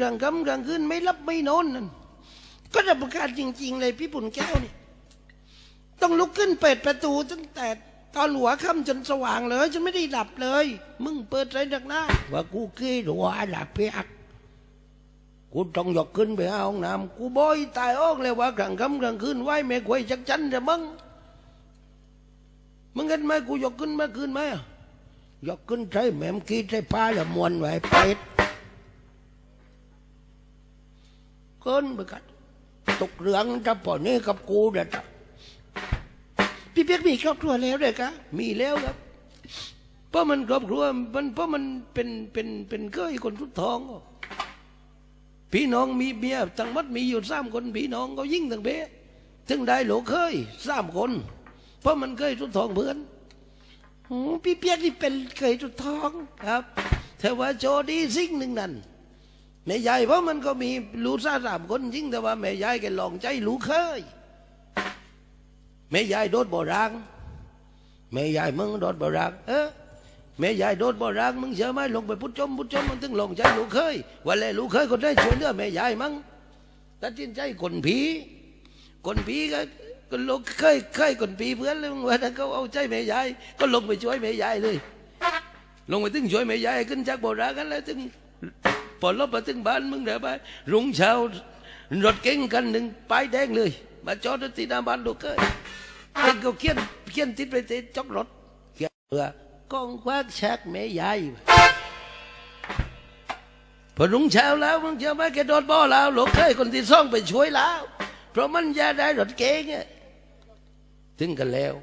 กลางค่ำกลางคืนไม่รับไม่นอนนั่นก็จะประกาศจริง ๆ เลยพี่ปุ่นแก้วนี่ต้องลุกขึ้นเปิดประตูตั้งแต่ตอนหัวค่ำจนสว่างเลยฉันไม่ได้หลับเลย มึงเปิดไรดักหน้าว่ากูขี้หัวหลับเพียกกูต้องยกขึ้นไปห้องน้ำกูบอยตายออกเลยว่ากลางค่ำกลางคืนไหวแม่ควยจักจันจะมึงมึงเห็นไหมกูยกขึ้นเมื่อคืนไหมอะยกขึ้นใช้แม่มกี้ใช้ผ้าล้วมวนไว้เป็ด เกินไปกันตกเรื่องจะปล่อนี่กับกูเด็ดพี่เปียกมีครอบครัวแล้วเลยคะมีแล้วครับเพราะมันครอบครัวมันเพราะมันเป็นเป็นเป็นเคยคนทุกท้องพี่น้องมีเมียทั้งหมดมีอยู่สามคนพี่น้องก็ยิ่งทั้งเบ้ถึงได้โหลเคยสามคน เพราะมันเคยทุกท้องเพื่อนพี่เปียกนี่เป็นเคยทุกท้องครับแต่ว่าโจดีสิ่งหนึ่งนั่น แม่ยายเพราะมันก็มีลูกซาสามคนจริงแต่ว่าแม่ยายแกลองใจลูกเคยแม่ยายโดดบ่อรางแม่ยายมึงโดดบรักเออแม่ยายโดดบ่อรางมึงเชื่อไหมลงไปพุทจมพุทจมมันถึงลงใจลูกเคยวันแลลูกเคยคนได้ช่วยเหลือแม่ยายมั้งตัดสินใจคนผีคนผีก็ก็ลูกเคยเคยคนผีเพื่อนเลยมึงว่าถ้าเขาเอาใจแม่ยายก็ลงไปช่วยแม่ยายเลย ลงไปถึงช่วยแม่ยายขึ้นจากบ่อรางกันแล้วถึง พอลบมาถึงบ้านมึงเดี๋ยวไปรุ่งเช้ารถเก๋งกันหนึ่งป้ายแดงเลย มาจอดที่หน้าบ้านลูกเคยเองก็เขียนเขียนติดไปติดจอกรถเกี่ยวเพื่อกองควักชักแม่ยายพอรุ่งเช้าแล้วมึงเชื่อไหมแกโดนบ่อแล้วหลวงเคยคนที่ซ่องไปช่วยแล้ว เพราะมันยาได้รถเก๋งถึงกันแล้ว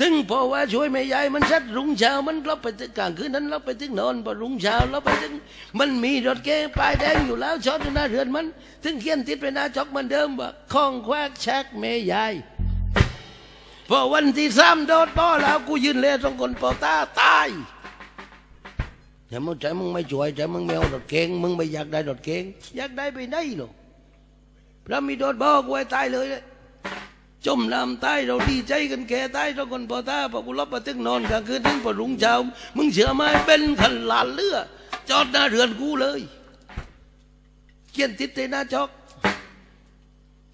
ถึงพอว่าช่วยแม่ยายมันชัดรุ่งเช้ามันเราไปถึงกลางคืนนั้นเราไปถึงนอนพอรุ่งเช้าเราไปถึงมันมีรถเก๋งป้ายแดงอยู่แล้วชอดอยู่หน้าเรือนมัน ถึงเขียนติดไปหน้าจอกมันเดิมว่าคองควักชักแม่ยายพอวันที่สามโดดบ่อแล้วกูยืนเล่ตรงคนปอตาตายแต่มึงใจมึงไม่ช่วยใจมึงไม่เอารถเก๋งมึงไม่อยากได้รถเก๋งอยากได้ไปได้หรอกพระมีโดดบ่อกูให้ตายเลยเลย จมน้ำตายเราดีใจกันแก่ตายตรงคนปอตาพอกูลบมาตึงนอนกลางคืนถึงพอรุ่งเช้า มึงเชื่อไหมเป็นขันหลานเลือจอดหน้าเรือนกูเลย เขียนติดในหน้าจอก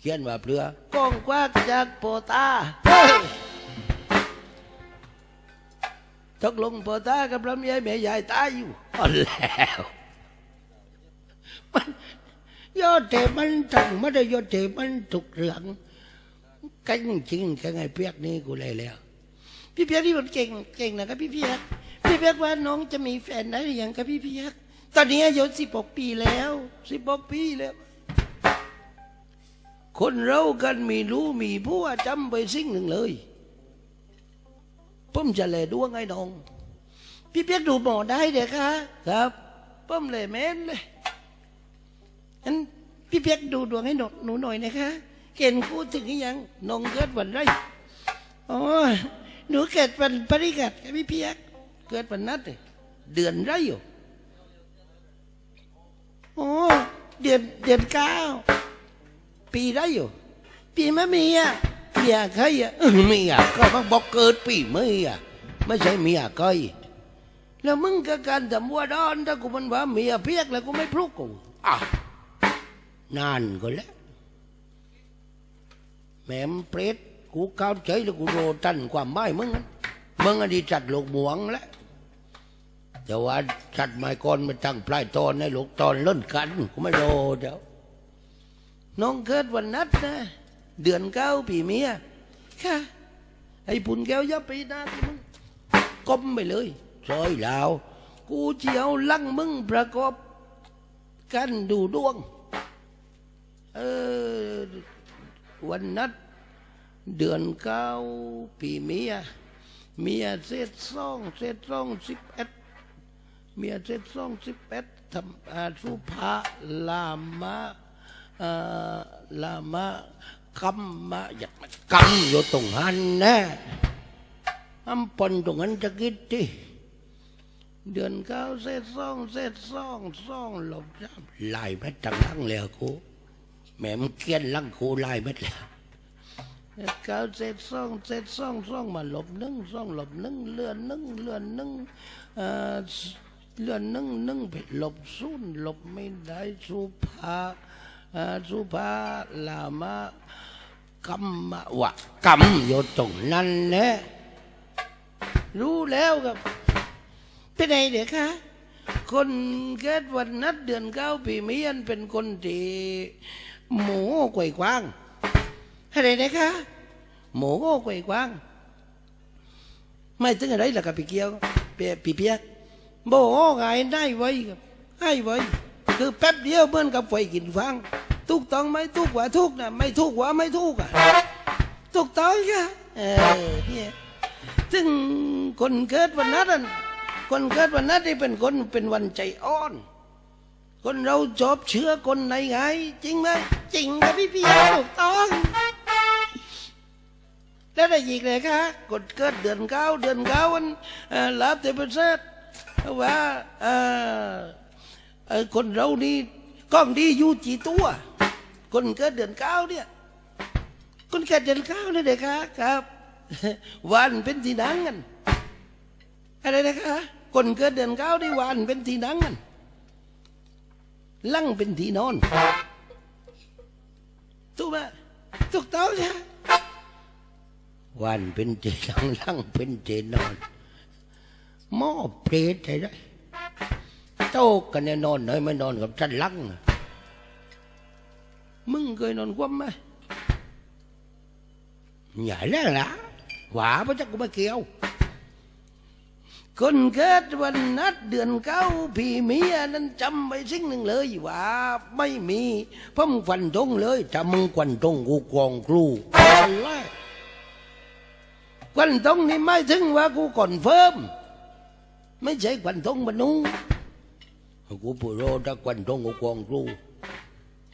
เขียนว่าเปลือกองควักจากปอตาตกลงปอตากับลำไยแม่ยายตายอยู่อ๋อนแล้วมันยอดเทมันจังไม่ได้ยอดเทมันถูกเรื่อง กันจริงกันไงเปียกนี่กูเลยแล้ว พี่เพียกนี่มันเก่งเก่งนะครับพี่เพียกพี่เพียกว่าน้องจะมีแฟนได้หรือยังครับพี่เพียกตอนนี้อายุสิบหกปีแล้วสิบหกปีแล้ว คนเรากันมีรู้มีผัวจำไปสิ่งหนึ่งเลยผมจะแลดวงไอ้น้อง พี่เพียกดูหมอได้เด็กคะครับป้มเลยแม่นเลยงั้นพี่เพียกดูดวงให้หนูหนูหน่อยนะคะ เกณฑ์คู่ถึงยังนงเกิดวันไรโอ๋อหนูเกิดวันปริกัดครับพี่เพียกเกิดวันนัดเดือนไรอยู่โอ้เดือนเดือนเก้าปีไรอยู่ ปีมะเมียเมียใครอะเมียก็มันบอกเกิดปีเมียไม่ใช่เมียก้อยแล้วมึงก็การทำวัวดอนถ้ากูมันว่าเมียเพียกแล้วกูไม่พลุกกูอะนานก็แล้ว แม่มเปรตกูเก้าใจแล้วกูโรตันความหมายมึงมึงอันนี้จัดหลกหมวงแล้วแต่ว่าจัดไม้ก่อนมาตั้งปลายตอนในหลกตอนเล่นกันกูไม่โรเดี๋ยวน้องเกิดวันนัดนะ เดือนเก้าปีเมียค่ะไอ้ปุ่นแก้วยับไปหน้าที่มึงก้มไปเลยซอยลาว กูเจียวลังมึงประกอบกันดูดวง เออ วันนัดเดือนเก้าปีเมียเมียเศษสองเศษสองสิบเอ็ดเมียเศษสองสิบเอ็ดทำอาสุภาลามะอ่อลามะกัมมะอยากมากำอยู่ตรงหันแน่อำปนตรงนั้นจะกิดที่เดือนเก้าเศษสองเศษสองสองหลบจ้าลายเม็ดจังลังแล้วกู แม่มนเกี้ยนลังกูลายเม็ดแล้วเก้าเศษสองเศษสองสองมาหลบหนึ่งสองหลบหนึ่งเลื่อนหนึ่งเลื่อนหนึ่งเลื่อนนึ่งนึ่งไปหลบซุ่นหลบไม่ได้สุภาสุภาลามากรรมวะกรรมอยู่ตรงนั้นแนะรู้แล้วครับเป็นไงเด็กคะคนเกิดวันนัดเดือนเก้าปีเมียนเป็นคนที่ หมูกวยกว้างอะไรนะคะหมูกวยกว้าง ไม่ถึงอะไรละกับพี่เกียวเปียเปียกโบไงได้ไว้ครับให้ไว้คือแป๊บเดียวเหมือนกับไฟกินฟางทุกต้องไหมทุกว่าทุกนะไม่ทุกว่าไม่ทุกอะถูกต้องค่ะเออเนี่ยซึ่งคนเกิดวันนั้นคนเกิดวันนั้นที่เป็นคนเป็นวันใจอ่อน คนเราจบเชื้อคนไหนไง จริงไหมจริงครับพี่เปียถูกต้อง แล้วได้อีกเลยคะกดเกิดเดือนเก้าเดือนเก้าวันลาบเตปเซตว่าเอ่อเอ่อคนเรานี่กล้องดีอยู่จีตัว คนเกิดเดือนเก้าเนี่ย คนเกิดเดือนเก้าเนี่ยเด็กคะครับวันเป็นทีนังกันอะไรนะคะคนเกิดเดือนเก้าได้วันเป็นทีนังกัน ลั่งเป็นที่นอนถูกไหมถูกต้องใช่วันเป็นเจนังลั่งเป็นเจนอนหม้อเพลทอะไรได้โต๊ะกันเนี่ยนอนไหนไม่นอนกับฉันลังน่ะมึงเคยนอนคว่ำไหมอย่าเล่นละหวาพระเจ้ากูไม่เกี่ยว คนเกิดวันนัดเดือนเก้าพี่เมียนั้นจำไว้สิ่งหนึ่งเลยว่าไม่มีพ่อมงฟันตรงเลยถ้ามึงควันตรงกูกองครูอะไรควันตรงนี่ไม่ถึงว่ากูคอนเฟิร์มไม่ใช่ควันตรงบรรนุกูปูโรถ้าควันตรงกูกองครู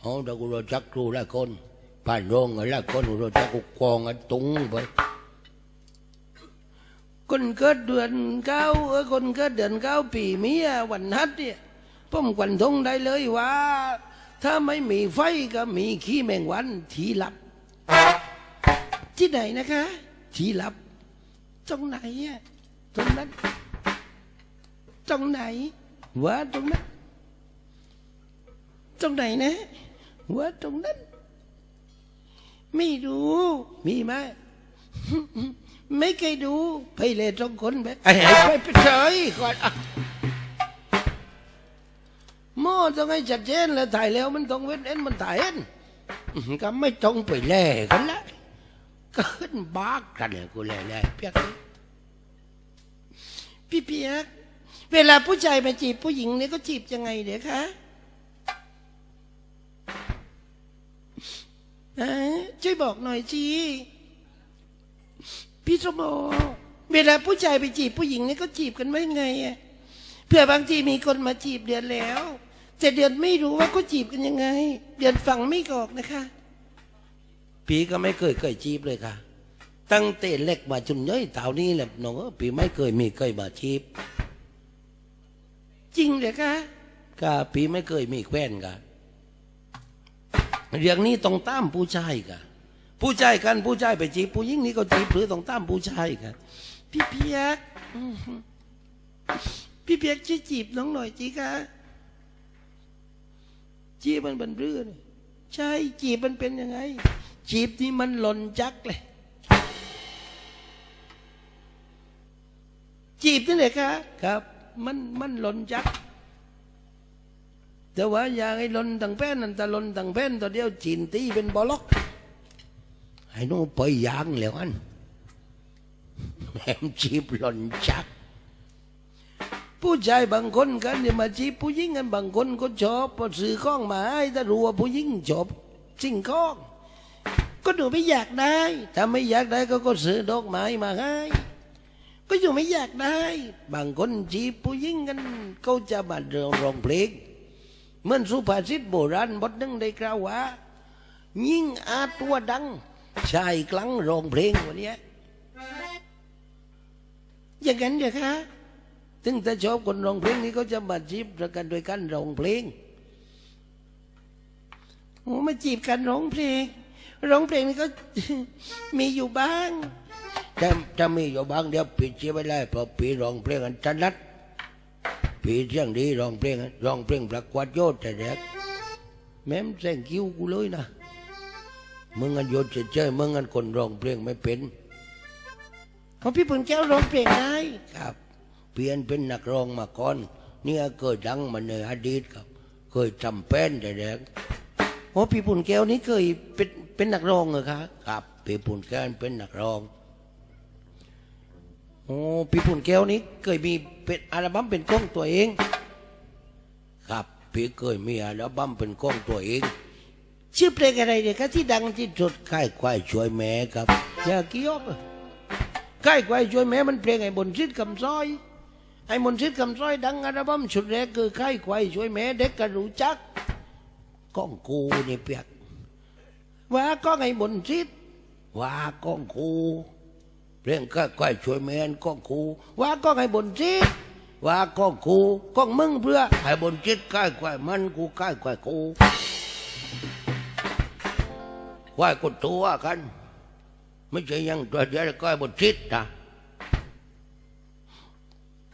เอาถ้ากูรู้จักครูละคนผ่านโรงอะไรละคนกูรู้จักกูกองอันตุงไป คนเกิดเดือนเก้าเออคนเกิดเดือนเก้าปีเมียวันนัดเนี่ยผมควันตรงได้เลยว่า ถ้าไม่มีไฟก็มีขี้แมงวันทีหลับ ที่ไหนนะคะ ที่ลับ ตรงไหนอะตรงนั้น ตรงไหนว่าตรงนั้น ตรงไหนนะว่าตรงนั้น ไม่รู้ มีไหม ไม่เคยดูไปเลยตรงคนไปไอ้ไปไปเฉยก่อนอะหม้อต้องให้ชัดเจนแล้วถ่ายแล้วมันต้องเว้นเอ็นมันถ่ายเอ็นอื้อหือก็ไม่ต้องไปแล่กันละก็ขึ้นบากกันเลยกูเลยเลยเปียกพี่เปียกเวลาผู้ชายมาจีบผู้หญิงเนี่ยก็จีบยังไงเดี๋ยวคะฮะช่วยบอกหน่อยจี พี่สมโอเวลาผู้ชายไปจีบผู้หญิงเนี่ยก็จีบกันไม่ไงอะเผื่อบางทีมีคนมาจีบเดือนแล้ว แต่เดือนไม่รู้ว่าเขาจีบกันยังไง เดือนฟังไม่ออกนะคะปีก็ไม่เคยเคยจีบเลยค่ะ ตั้งแต่เล็กมาจนย่อยเต่านี้แหละน้องเอ้ยปีไม่เคยมีเคยมาจีบ จริงเหรอคะก็ปีไม่เคยมีแคว้นกันเรื่องนี้ต้องตามผู้ชายกัน ผู้ชายกันผู้ชายไปจีบผู้หญิงนี่ก็จีบหรือต้องตามผู้ชายกันพี่เพียกอื้อหือพี่เพียกช่วยจีบน้องหน่อยจีคะจีบมันเป็นเรื่องใช่จีบมันเป็นยังไง จีบที่มันหล่นจักเลยจีบนี่เลยคะครับ มันมันหล่นจัก แต่ว่าอย่างไอ้หล่นต่างแป้นนั่นแต่หล่นต่างแป้นตัวเดียวจีนตีเป็นบอลล็อก ให้หนูไปยางแล้วอันแหมจีบหล่นจัก ผู้ชายบางคนกันเนี่ยมาจีบผู้หญิงกันบางคนก็ชอบพอซื้อข้องมาให้ถ้ารู้ว่าผู้หญิงชอบสิ่งข้องก็หนูไม่อยากได้ ถ้าไม่อยากได้ก็ก็ซื้อดอกไม้มาให้ ก็อยู่ไม่อยากได้ บางคนจีบผู้หญิงกันเขาจะมาเร้องเพลงเหมือนสุภาษิตโบราณบทหนึงได้กล่าวว่ายิ่งอาตัวดัง ชายกลังร้องเพลงวันนี้อย่างนั้นเหรอคะถึงถ้าชอบคนร้องเพลงนี้ก็จะมาจีบกันโดยการร้องเพลงโอ้มาจีบกันร้องเพลง ร้องเพลงนี่ก็มีอยู่บ้างจะจะมีอยู่บ้างเดี๋ยวปีจีไปเลยเพราะปีร้องเพลงกันถนัดปีผีเสียงดีร้องเพลงร้องเพลงประกวดโยศแต่แรกแม้มแซงคิ้วกูเลยนะ มึงอันโยศเฉยๆมึงอันคนร้องเพลงไม่เป็นของพี่ปุ่นแก้วร้องเพลงได้ครับ เปลี่ยนเป็นนักร้องมาก่อนเนี่ยเคยดังมาในอดีตครับ เคยทำแป้นแต่แรกโอ้พี่ปุ่นแก้วนี่เคยเป็นเป็นนักร้องเหรอคะครับปีปุ่นแกนเป็นนักร้องโอ้พี่ปุ่นแก้วนี่เคยมีเป็นอัลบั้มเป็นของตัวเอง ครับพี่เคยมีอัลบั้มเป็นของตัวเอง ชื่อเพลงอะไรเดียคะที่ดังที่สุดค่ายควายช่วยแม่ครับอยากี้ยอบอะใกล้ไกวช่วยแม่มันเพลงไอ้บนชิดคำซอย ไอ้มนชิดคำซอยดังอัลบั้มชุดแรกคือใกล้ไกวช่วยแม่เด็กก็รู้จักก้องกูนี่เปียกว่าก็ไอ้มนชิดว่าก้องกูเพลงค่ายควายช่วยแม่นก้องกูว่าก็ไอ้บนชิดว่าก้องกูก็มึงเพื่อให้บนจิตค่ายควายมันกูค่ายควายกู ควายกูตัวกัน ไม่ใช่ยังตัวเดียวก็บนจิตนะ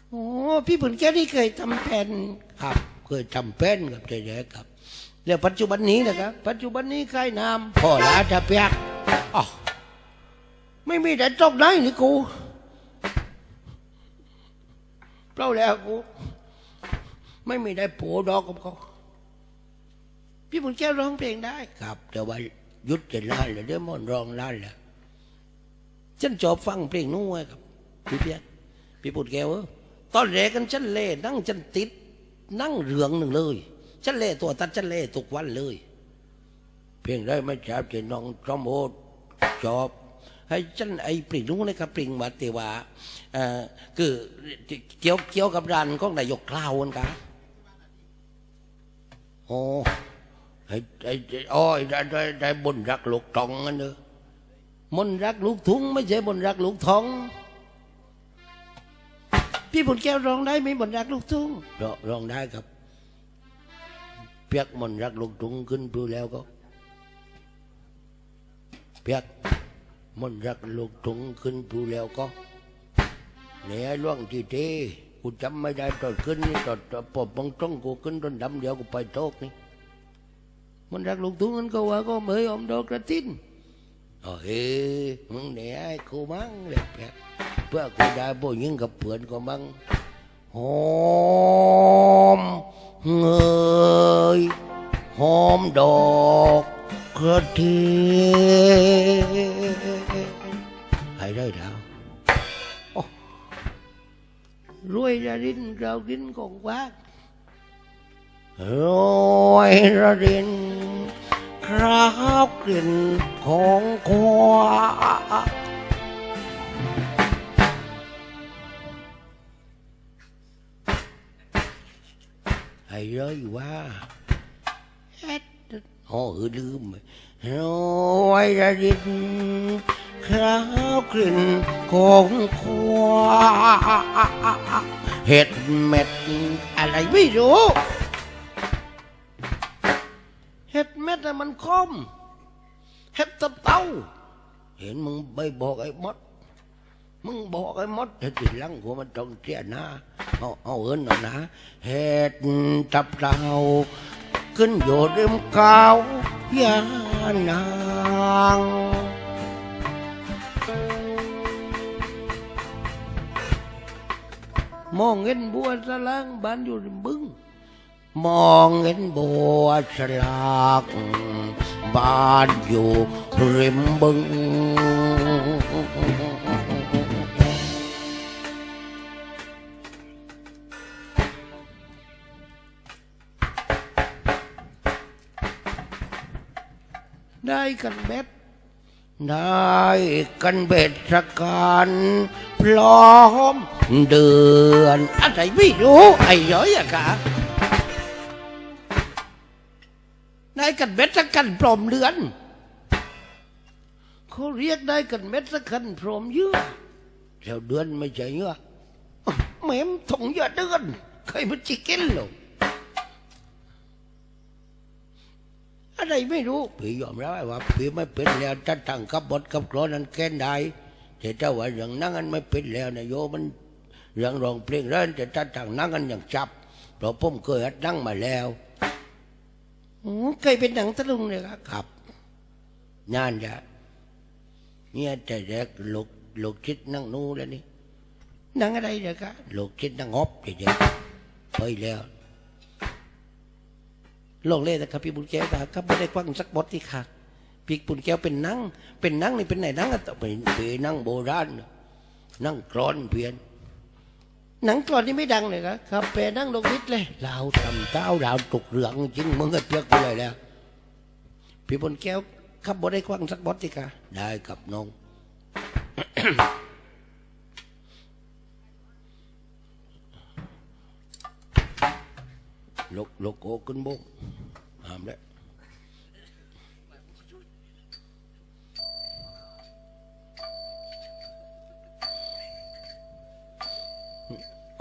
โอ้พี่ปุ่นแก้วนี่เคยทำแผ่นครับ เคยทำเป็นกับใจแดครับแล้วปัจจุบันนี้นะครับ ปัจจุบันนี้ใครนามพ่อลาจะเปียกอ๋อไม่มีแต่จบไหนนี่กูเปล่าแล้วกูไม่มีได้ผัวดอกกับเขาพี่ปุ่นแก้วร้องเพลงได้ครับ แต่ว่า ยุดจะล้านเลยเดี๋ยวมันร้องล้านแล้วฉันชอบฟังเพลงนู้นไว้ครับพี่เพียรพี่ปุ่นแก้วเออตอนแรกกันฉันเล่นั่งฉันติด นั่งเรืองหนึ่งเลยฉันเล่ตัวตัดฉันเล่ทุกวันเลย เพียงได้ไม่จับที่น้องจอมโอดชอบให้ฉันไอ้ปริงนู้นนะครับปริงมาเตว่าเอ่อคือเกี่ยวเกี่ยวกับร้านของนายกคลาวน์ครับโอ้ ไอ้ไอ้ไอ้อ้ยได้ได้ได้บนรักลูกตองกันเนอะมนรักลูกทุ่งไม่ใช่มนรักลูกทอง พี่บุญแก้วร้องได้ไหมมนรักลูกทุ่งร้องได้ครับ เปียกมนรักลูกตุงขึ้นพูแล้วก็ เปียกมนรักลูกตุงขึ้นพูแล้วก็เนี่ยล่วงที่เทกูจำไม่ได้ตอนขึ้นนี่ตอนปอบบังตรงกูขึ้นตอนดำเดียวกูไปโตกนี่ มนต์รักลูกทุ่งนั้นก็ว่าก็เหมยอมดอกกระตินเออเฮ้มึงเนี่ยไอ้กูมั่ง คราวกลิ่นของควาให้เลยว่าเฮ็ดโอ้เอลืมโรยระดินคราวกลิ่นของควาเห็ดเม็ดอะไรไม่รู้ เม็ดน่ะมันคมเห็ดตับเต้า เห็นมึงไปบอกไอ้มด มึงบอกไอ้มดให้ติดลังกูมันต้องเสียน้าเอาเอาเอินเอานะเห็ดตับเราขึ้นอยู่ริมกาวยานางมองเห็นบัวสลางบ้านอยู่ริมบึง มองเห็นบัวฉลากบ้านอยู่ริมบึง ได้กันเบ็ดได้กันเบ็ดสกันพร้อมเดือนอะไรไม่รู้ไอ้ย้อยอะค่ะ กันเบ็ดสักกันปลอมเดือนเขาเรียกได้กันเม็ดสักกันพร้อมเยื่อแล้วเดือนไม่ใช่เงือแม่มถงเยื่อเดือนเคยมันจิกินหรออะไรไม่รู้พี่ยอมรับว่าพี่ไม่เป็นแล้วถ้าตั้งกับบทกับกรอนั้นแค่ได้แต่ถ้าว่าเรื่องนั่งอันไม่เป็นแล้วนะโยมันเรื่องร้องเพลงเรื่นแต่ถ้าตั้งนั่งอันอย่างจับเพราะผมเคยอัดดังมาแล้ว เคยเป็นหนังตะลุงเลยครับครับงานจะเนี่ยแต่แรกลูกลูกชิดนั่งนู่แล้วนี่หนังอะไรเดี๋ยวครับลูกชิดนั่งฮอบเด็กๆไปแล้วลองเล่นนะครับพี่บุญแก้วครับไม่ได้กว้างสักบทที่ค่ะพี่บุญแก้วเป็นหนังเป็นหนังนี่เป็นไหนหนังอะต่อไปไปนั่งโบราณนั่งกรอนเพียน หนังกรอนนี่ไม่ดังเลยครับครับแปรนั่งลงวิทย์เลยเราทำเต้าเราตกเหลืองจริงมึงก็เปียกไปเลยแล้ว พี่บุญแก้วครับบ่ได้กว้างสักบทที่ค่ะได้กับน้องลกลกโกขึ้นบกหามแล้ว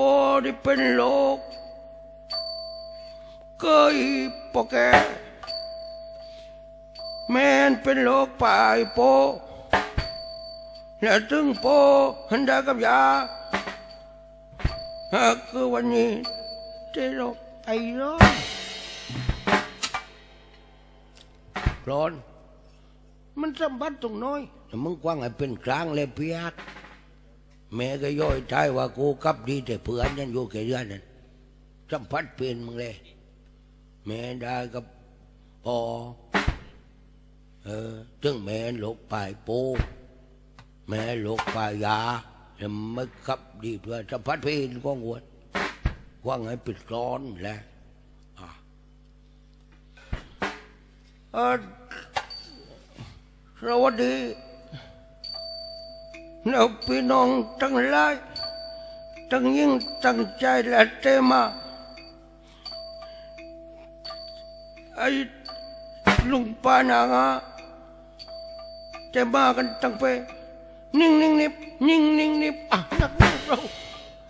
พอที่เป็นโลกไปปอแกพ่อนี่เป็นโลกเกยปอแกแม่นเป็นโลกไปโปแล้วถึงโปหันดากับยาหากคือวันนี้ที่เราไปร้อนร้อน มันสัมผัสตรงน้อยแต่มึงกว้างให้เป็นกลางเลยเพียก แม่ก็ย่อยใจว่ากูกับดีแต่เพื่อนนั่นอยู่แค่เดือนนั้นสัมผัสเป็นมึงเลย แม่ได้กับพอเออถึงแม่หลกไปโปแม่หลกไปยาแต่ไม่กับดีเพื่อนสัมผัสเป็นก็งวดว้างให้ป็นร้อนแหละอะเออสวัสดี เราพี่น้องทั้งหลายทั้งยิ่งตั้งใจและเตมาไอ้ลุงปานางาจะมากันตั้งไปนิ่งนิ่งนิบนิ่งนิ่งนิบอะนักนั่งเรา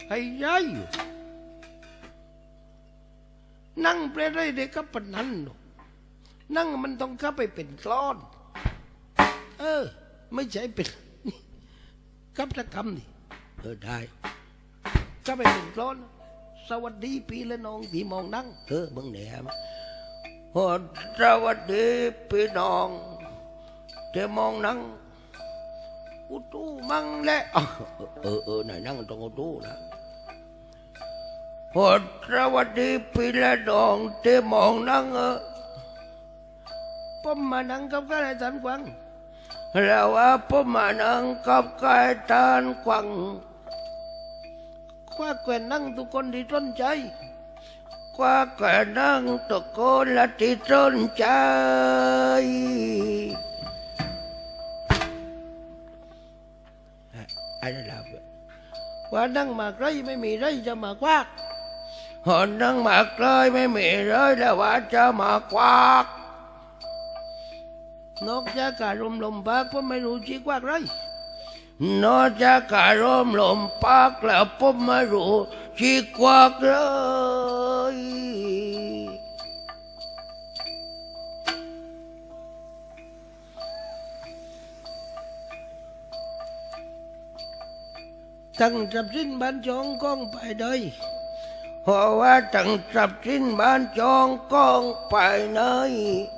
ให้ย้ายอยู่นั่งเปได้เด็กกับปนนั้นหนูนั่งมันต้องเข้าไปเป็นกลอน เออ ไม่ใช่เป็น กับตะกรรมนี่เออได้เข้าไปเป็นกลอนสวัสดีปีและน้องสีมองนั่งเออมึงเนี่ยมาโอ้สวัสดีพี่น้องจะมองนั่งอุตูมังแหละอะเออเออไหนนั่งตรงอุตูนะโอสวัสดีพี่และน้องจะมองนั่งเออผมมานั่งกับกันในสันกวาง แล้วว่าผมมานังกับกายทานกวังคว้าแกวนนั่งทุกคนที่ต้นใจกว่าแก่นั่งตะโกนละที่สนใจอะไรล่ะว่านั่งมากไรไม่มีไรจะมากวากหอนนั่งมากลยไม่มีเลยแล้วว่าจะมากวาก นอกจากการมลมปากผมไม่รู้จีกวาไรนอกจากการมลมปากแล้วผมไม่รู้ชีกวากเลยตั้งจับสิ้นบันจองกองไปเลยเพราะว่าตั้งทรัพย์สินบ้านจองกองไปไหนยังเลย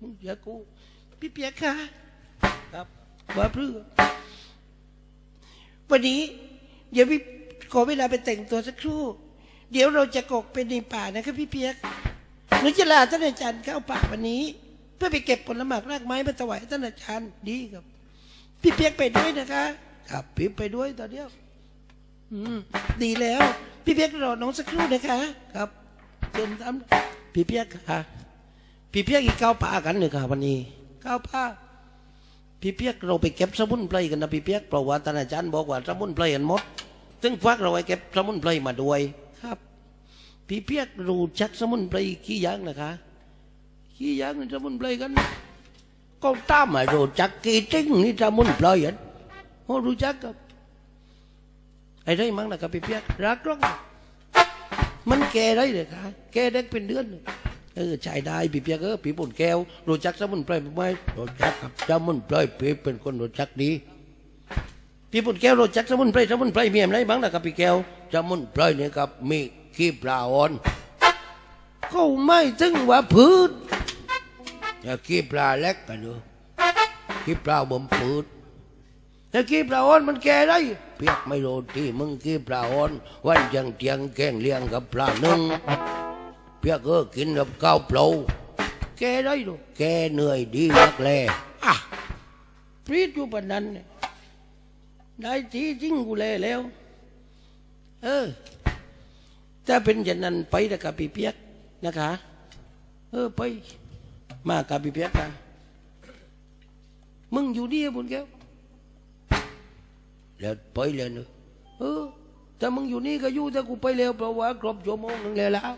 ลงเรือเดียวนี่เรื่องดีแล้วกูดีแต่เปื่อนแล้วแม้ว่าเกเรื่องกูกับดีแต่เปื่อนนะรันเนี่ยมึงมึงอย่ากูพี่เปียกค่ะครับว่าเพื่อวันนี้ เดี๋ยวพี่ขอเวลาไปแต่งตัวสักครู่ เดี๋ยวเราจะกกเป็นในป่านะครับพี่เปียกหนูจะลาท่านอาจารย์เข้าป่าวันนี้ เพื่อไปเก็บผลหมากรากไม้มาถวายท่านอาจารย์ดีครับ พี่เปียกไปด้วยนะคะ ครับพี่ไปด้วยตอนเดียวอืมดีแล้ว พี่เปียกรอน้องสักครู่นะคะ ครับเชิญทพี่เปียกค่ะ พี่เปียกอีกเก้าป่ากันเลยค่ะวันนี้ำข้าวผ้าพี่เปียกเราไปเก็บสมุนไพรกันนะพี่เปียกเพราะว่าท่านอาจารย์บอกว่าสมุนไพรกันหมดซึ่งฟักเราไปเก็บสมุนไพรมาด้วยครับ พี่เปียกรู้จักสมุนไพรกี่อย่างนะคะขี้ยางนี่สมุนไพรกันก็ตามมารู้จักกี่จิ้งนี่สมุนไพรอะโอ้รู้จักกับไอ้ไรมั้งนะครับพี่เปียกรักร้องมันแก่ได้เลยค่ะแก่เด็กเป็นเดือน เออใช่ได้พี่เปียกเออพี่ปุ่นแก้วรู้จักสมุนไพรไหมรู้จักครับสมุนไพรพี่เป็นคนรู้จักดีพี่ปุ่นแก้วรู้จักสมุนไพรสมุนไพรมีอะไรบ้างนะครับพี่แก้วสมุนไพรเนี่ยครับมีขี้ปลาอ่อนก็ไม่ถึงว่าพืชอย่าขี้ปลาเล็กกันดูขี้ปลาบ่มปืดแต่ขี้ปลาอ่อนมันแก่ได้เปียกไม่โรู้ที่มึงขี้ปลาอ่อนวันยังเตียงแกงเลี้ยงกับปลาหนึ่ง เปียกเออกินกับข้าวเปล่าแก่ได้ดูแกเหนื่อยดีนักแลอะปรีดอยู่ปานนั้นเนี่ยได้ทีจริงกูแลแล้ว เออถ้าเป็นอย่างนั้นไปนะกับพี่เปียกนะคะ เออไปมากับพี่เปียกกันมึงอยู่นี่บุญแก้วแล้วไปเลยเนอะเออ ถ้ามึงอยู่นี่ก็อยู่แต่กูไปแล้วเพราะว่าครบชั่วโมงนึงแล้วแล้ว